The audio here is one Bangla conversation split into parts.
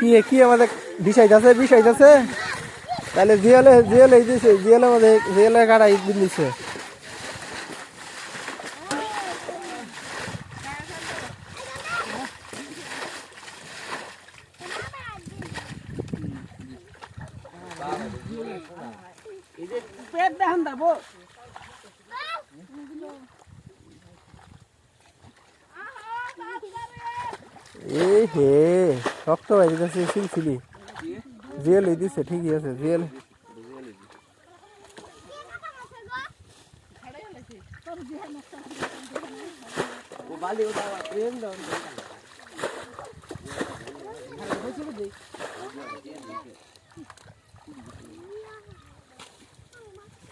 কি কি আমাদের বিষাইতেছে বিষাইতেছে? তাহলে জিয়ালে জিয়ালে দিছে জিয়ালে আমাদের জিয়ালে কাটা দিছে। দেখান দাবো এই হে শক্ত হয়ে যাচ্ছে সিলসিলি জিয়াল এই দিছে ঠিকই আছে জিয়াল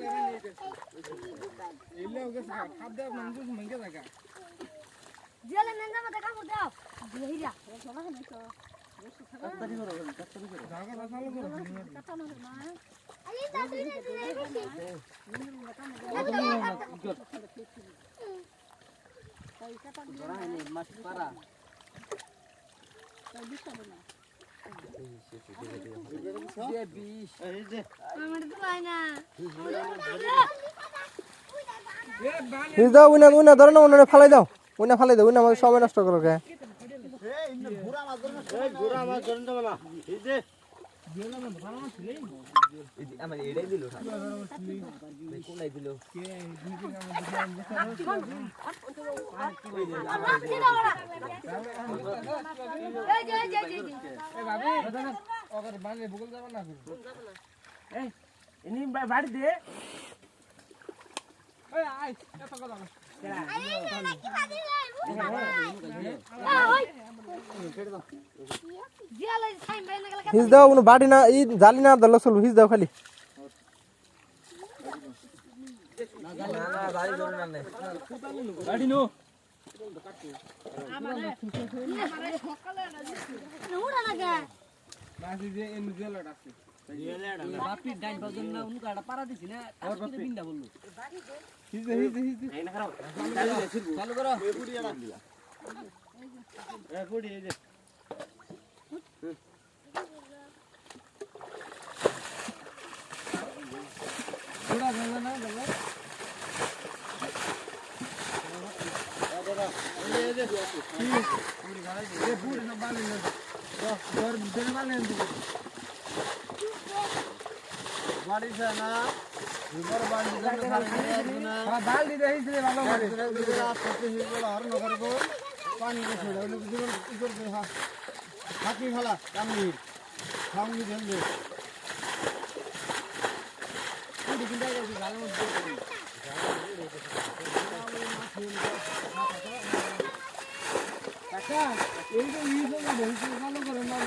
দিছে তো বাটিতে পরিষ্কার করো বাটিতে জেলে পালাইছে আমার জীবনের কথা কেন জেলে নেন জামাতে কাপড় দাও হিরা আলি দাদু রে দিলে আমার তো পাই না হিজ দাও উইনা উইনা ধরো না উনানে ফালাই দাও উইনা ফালাই দাও উইনা আমাদের সময় নষ্ট করো কে এই যে এই যে এই যে এনি বাড়ি দে বাইনা গেল হিজ দাও উনি বাটি না ই জালি না দল চলবো হিজ দাও খালি। উড়া না বাজন না উনকা একটা পাড়া দিছি না। আজকে বিন্দা বলল চালু করো না মানে কে যাও চলো ওই যে তুমি ওই যে নানু কই উঠোই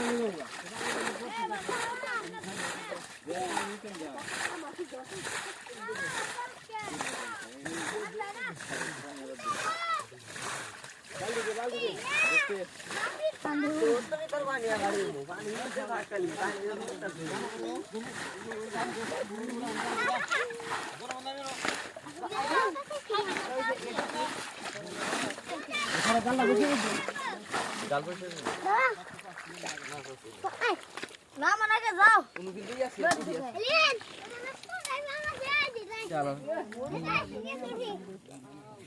না ই খেলা মামা না ওই যে অমুরা নামো এতক্ষণ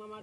মামার